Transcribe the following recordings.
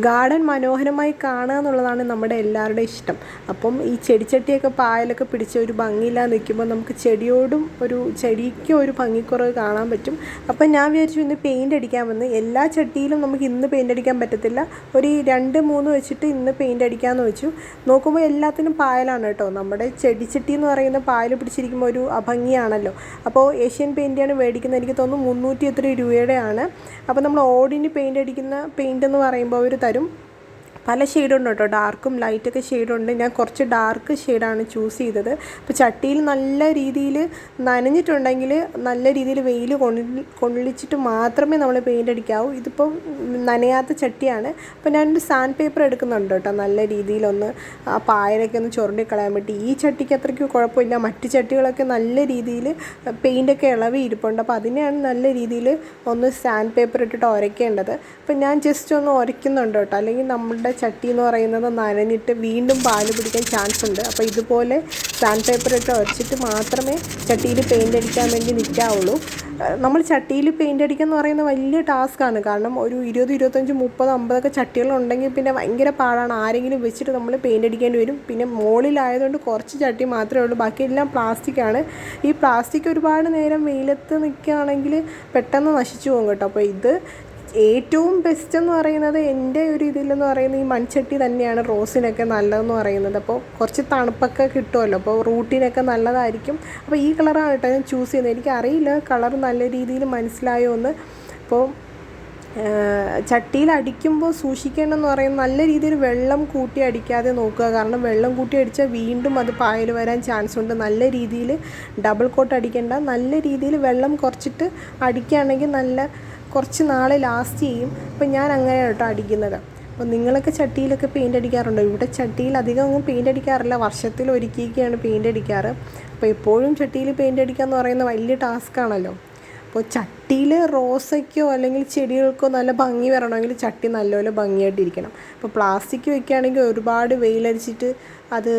Garden മനോഹരമായി കാണുക എന്നുള്ളതാണ് നമ്മുടെ എല്ലാവരുടെയും ഇഷ്ടം. അപ്പം ഈ ചെടിച്ചട്ടിയൊക്കെ പായലൊക്കെ പിടിച്ച് ഒരു ഭംഗിയില്ലാതെ നിൽക്കുമ്പോൾ നമുക്ക് ചെടിയോടും ഒരു ചെടിക്കും ഒരു ഭംഗിക്കുറവ് കാണാൻ പറ്റും. അപ്പം ഞാൻ വിചാരിച്ചു ഇന്ന് പെയിന്റ് അടിക്കാമെന്ന്. എല്ലാ ചട്ടിയിലും നമുക്ക് ഇന്ന് പെയിന്റ് അടിക്കാൻ പറ്റത്തില്ല. ഒരു രണ്ട് മൂന്ന് വെച്ചിട്ട് ഇന്ന് പെയിന്റ് അടിക്കാമെന്ന് വെച്ചു. നോക്കുമ്പോൾ എല്ലാത്തിനും പായലാണ് കേട്ടോ. നമ്മുടെ ചെടിച്ചട്ടി എന്ന് പറയുന്ന പായൽ പിടിച്ചിരിക്കുമ്പോൾ ഒരു അഭംഗിയാണല്ലോ. അപ്പോൾ ഏഷ്യൻ പെയിന്റാണ് മേടിക്കുന്നത്. എനിക്ക് തോന്നുന്നു മുന്നൂറ്റി എത്ര രൂപയുടെ ആണ് അപ്പോൾ നമ്മൾ ഓടിന് പെയിന്റ് അടിക്കുന്ന പെയിന്റ് എന്ന് പറയുമ്പോൾ അവർ തരും പല ഷെയ്ഡുണ്ട് കേട്ടോ. ഡാർക്കും ലൈറ്റൊക്കെ ഷെയ്ഡുണ്ട് ഞാൻ കുറച്ച് ഡാർക്ക് ഷെയ്ഡാണ് ചൂസ് ചെയ്തത്. അപ്പോൾ ചട്ടിയിൽ നല്ല രീതിയിൽ നനഞ്ഞിട്ടുണ്ടെങ്കിൽ നല്ല രീതിയിൽ വെയിൽ കൊള്ളിച്ചിട്ട് മാത്രമേ നമ്മൾ പെയിന്റ് അടിക്കാവൂ. ഇതിപ്പം നനയാത്ത ചട്ടിയാണ്. അപ്പോൾ ഞാനൊരു സാൻഡ് പേപ്പർ എടുക്കുന്നുണ്ട് കേട്ടോ. നല്ല രീതിയിലൊന്ന് ആ പായലൊക്കെ ഒന്ന് ചുരണ്ടി കളയാൻ വേണ്ടി. ഈ ചട്ടിക്ക് അത്രയ്ക്ക് കുഴപ്പമില്ല. മറ്റ് ചട്ടികളൊക്കെ നല്ല രീതിയിൽ പെയിന്റൊക്കെ ഇളവി ഇരിപ്പുണ്ട്. അപ്പോൾ അതിനെയാണ് നല്ല രീതിയിൽ ഒന്ന് സാൻഡ് പേപ്പർ ഇട്ടിട്ട് ഉരയ്ക്കേണ്ടത് അപ്പോൾ ഞാൻ ജസ്റ്റ് ഒന്ന് ഉരയ്ക്കുന്നുണ്ട് കേട്ടോ. അല്ലെങ്കിൽ നമ്മളുടെ ചട്ടി എന്ന് പറയുന്നത് നനഞ്ഞിട്ട് വീണ്ടും പാൽ പിടിക്കാൻ ചാൻസ് ഉണ്ട്. അപ്പോൾ ഇതുപോലെ സാൻഡ് പേപ്പർ ഇട്ട് ഉരച്ചിട്ട് മാത്രമേ ചട്ടിയിൽ പെയിന്റ് അടിക്കാൻ വേണ്ടി നിൽക്കാവുള്ളൂ നമ്മൾ ചട്ടിയിൽ പെയിന്റ് അടിക്കുക എന്ന് പറയുന്നത് വലിയ ടാസ്ക്കാണ് കാരണം ഒരു ഇരുപത് ഇരുപത്തഞ്ച് മുപ്പത് അമ്പതൊക്കെ ചട്ടികളുണ്ടെങ്കിൽ പിന്നെ ഭയങ്കര പാടാണ്. ആരെങ്കിലും വെച്ചിട്ട് നമ്മൾ പെയിന്റ് അടിക്കേണ്ടി വരും. പിന്നെ മുകളിലായതുകൊണ്ട് കുറച്ച് ചട്ടി മാത്രമേ ഉള്ളൂ. ബാക്കിയെല്ലാം പ്ലാസ്റ്റിക്കാണ് ഈ പ്ലാസ്റ്റിക് ഒരുപാട് നേരം വെയിലത്ത് നിൽക്കുകയാണെങ്കിൽ പെട്ടെന്ന് നശിച്ചു പോകും കേട്ടോ. അപ്പോൾ ഇത് ഏറ്റവും ബെസ്റ്റ് എന്ന് പറയുന്നത് എന്റെ ഒരു ഇതിലെന്ന് പറയുന്നത് ഈ മൺചട്ടി തന്നെയാണ്. റോസിനൊക്കെ നല്ലതെന്ന് പറയുന്നത്. അപ്പോൾ കുറച്ച് തണുപ്പൊക്കെ കിട്ടുമല്ലോ. അപ്പോൾ റൂട്ടിനൊക്കെ നല്ലതായിരിക്കും. അപ്പോൾ ഈ കളറാണ് കേട്ടോ ഞാൻ ചൂസ് ചെയ്യുന്നത്. എനിക്കറിയില്ല കളർ നല്ല രീതിയിൽ മനസ്സിലായോ എന്ന്. അപ്പോൾ ചട്ടിയിൽ അടിക്കുമ്പോൾ സൂക്ഷിക്കേണ്ടതെന്ന് പറയുന്നത് നല്ല രീതിയിൽ വെള്ളം കൂട്ടി അടിക്കാതെ നോക്കുക. കാരണം വെള്ളം കൂട്ടി അടിച്ചാൽ വീണ്ടും അത് പായൽ വരാൻ ചാൻസ് ഉണ്ട്. നല്ല രീതിയിൽ ഡബിൾ കോട്ട് അടിക്കേണ്ട. നല്ല രീതിയിൽ വെള്ളം കുറച്ചിട്ട് അടിക്കുകയാണെങ്കിൽ നല്ല കുറച്ച് നാളെ ലാസ്റ്റ് ചെയ്യും. അപ്പോൾ ഞാൻ അങ്ങനെ കേട്ടോ അടിക്കുന്നത്. അപ്പോൾ നിങ്ങളൊക്കെ ചട്ടിയിലൊക്കെ പെയിന്റ് അടിക്കാറുണ്ടോ? ഇവിടെ ചട്ടിയിൽ അധികം ഒന്നും പെയിന്റ് അടിക്കാറില്ല. വർഷത്തിൽ ഒരുക്കിയൊക്കെയാണ് പെയിന്റ് അടിക്കാറ്. അപ്പോൾ എപ്പോഴും ചട്ടിയിൽ പെയിന്റ് അടിക്കുക എന്ന് പറയുന്നത് വലിയ ടാസ്ക്കാണല്ലോ അപ്പോൾ ചട്ടിയിൽ റോസയ്ക്കോ അല്ലെങ്കിൽ ചെടികൾക്കോ നല്ല ഭംഗി വരണമെങ്കിൽ ചട്ടി നല്ലപോലെ ഭംഗിയായിട്ടിരിക്കണം. അപ്പോൾ പ്ലാസ്റ്റിക് വെക്കുകയാണെങ്കിൽ ഒരുപാട് വെയിലടിച്ചിട്ട് അത്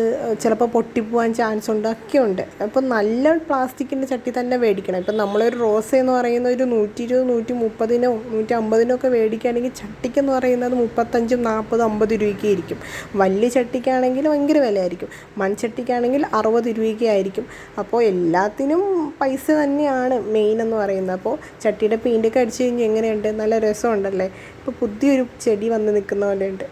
ചിലപ്പോൾ പൊട്ടിപ്പോവാൻ ചാൻസ് ഉണ്ട് ഒക്കെ ഉണ്ട്. അപ്പോൾ നല്ല പ്ലാസ്റ്റിക്കിന്റെ ചട്ടി തന്നെ മേടിക്കണം. ഇപ്പം നമ്മളൊരു റോസ എന്ന് പറയുന്ന ഒരു നൂറ്റി ഇരുപത് നൂറ്റി മുപ്പതിനോ നൂറ്റി അമ്പതിനോ ഒക്കെ മേടിക്കുകയാണെങ്കിൽ ചട്ടിക്കെന്ന് പറയുന്നത് മുപ്പത്തഞ്ചും നാൽപ്പതും അമ്പത് രൂപയ്ക്ക് ആയിരിക്കും. വലിയ ചട്ടിക്കാണെങ്കിൽ ഭയങ്കര വിലയായിരിക്കും. മൺചട്ടിക്കാണെങ്കിൽ അറുപത് രൂപയ്ക്ക് ആയിരിക്കും. അപ്പോൾ എല്ലാത്തിനും പൈസ തന്നെയാണ് മെയിൻ എന്ന് പറയുന്നത്. അപ്പോൾ ചട്ടിയുടെ പെയിന്റൊക്കെ അടിച്ചു കഴിഞ്ഞാൽ എങ്ങനെയുണ്ട്? നല്ല രസമുണ്ടല്ലേ? ഇപ്പോൾ പുതിയൊരു ചെടി വന്ന് നിൽക്കുന്ന പോലെ ഉണ്ട്